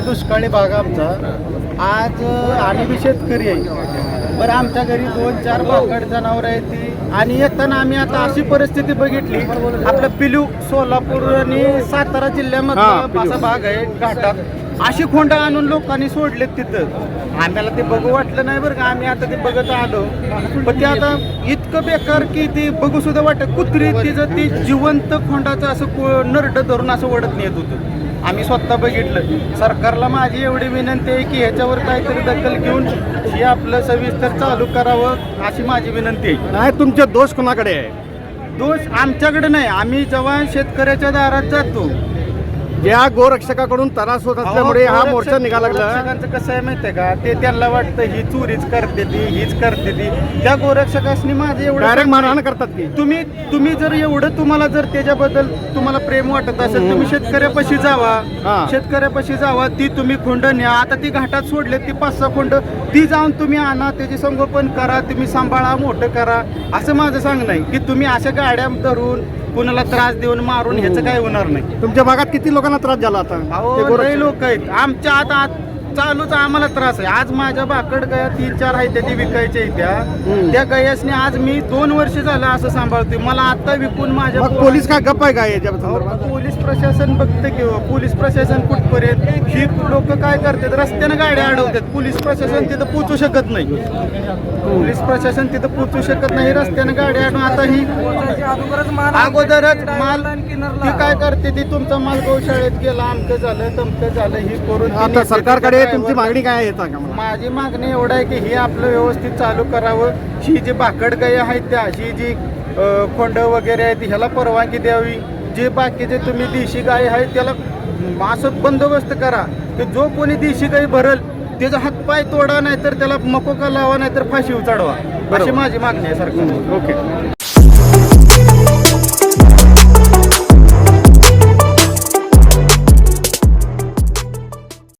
दुष्काळी भाग आमचा. आज आम्ही बी शेतकरी आहे. बरं आमच्या घरी दोन चार बाकड जनावर आहेत ती. आणि येताना आम्ही आता अशी परिस्थिती बघितली. आपलं पिलू सोलापूर आणि सातारा जिल्ह्यामधला पिलू. असा भाग आहे घाटात. अशी खोंड आणून लोकांनी सोडलेत तिथं. आम्हाला ते बघू वाटलं नाही बरं का आम्ही आता ते बघत आलो. पण ते आता इतकं बेकार की ते बघू सुद्धा वाटत कुत्री तिचं ती जिवंत खोंडाचं असं नरड धरून असं ओढत नेत होतं. आम्ही स्वतः बघितलं. सरकारला माझी एवढी विनंती आहे की ह्याच्यावर काहीतरी दखल घेऊन हे आपलं सविस्तर चालू करावं अशी माझी विनंती आहे. नाही तुमचे दोष कोणाकडे आहे? दोष आमच्याकडे नाही. आम्ही जेव्हा शेतकऱ्याच्या दारात जातो या गोरक्षकाकडून त्रास होत असल्यामुळे हा मोर्चा निघाला लागला. गोरक्षकांचं कसं आहे माहितीये का? ते त्यांना वाटतं ही चोरीच करते ती हीच करते ती. त्या गोरक्षकासनी माझे एवढं डायरेक्ट मारहाण करतात की. तुम्ही तुम्ही जर एवढं तुम्हाला जर त्याच्याबद्दल तुम्हाला प्रेम वाटत असेल तुम्ही शेतकऱ्यापाशी जावा. शेतकऱ्यापाशी जावा ती तुम्ही खोंड न्या. आता ती घाटात सोडले ती पाच सहा खोंड. ती जाऊन तुम्ही आणा त्याचे संगोपन करा तुम्ही सांभाळा मोठं करा. असं माझं सांगणं आहे की तुम्ही अशा गाड्या धरून कुणाला त्रास देऊन मारून ह्याचं काय होणार नाही. तुमच्या भागात किती लोकांना त्रास झाला आता? ते लय लोक आहेत. आमच्या आता आत- चालूच आम्हाला त्रास आहे. आज माझ्या भाकड गया तीन चार आहेत त्या ती विकायच्या आहेत हम्म. त्या गयासने आज मी दोन वर्ष झालं असं सांभाळतोय. मला आता विकून माझ्या मग पोलीस काय गप्प आहे का याच्या अहो, संदर्भात पोलीस प्रशासन बघतं किंवा पोलीस प्रशासन कुठपर्यंत? ही लोक काय करतात? रस्त्यानं गाड्या अडवतात. पोलीस प्रशासन तिथं पोचू शकत नाही. पोलीस प्रशासन तिथं पोचू शकत नाही. रस्त्यानं गाड्या अडवून आता ही अगोदरच माल ती काय करते? ती तुमचा माल गौशाळेत गेला अमकं झालं तमकं झालं ही करून आता सरकारकडे तुमची मागणी काय आहे सांगा मला. माझी मागणी एवढं आहे की हे आपलं व्यवस्थित चालू करावं. ही जी गाय आहेत त्या ही जी खोंड वगैरे आहेत ह्याला परवानगी द्यावी. जे बाकीचे तुम्ही देशी गाय आहेत त्याला असं बंदोबस्त करा. की जो कोणी देशी गाय भरल त्याचा हातपाय तोडा नाही तर त्याला मकोका लावा नाही तर फाशी चढवा अशी माझी मागणी आहे सरकार. ओके.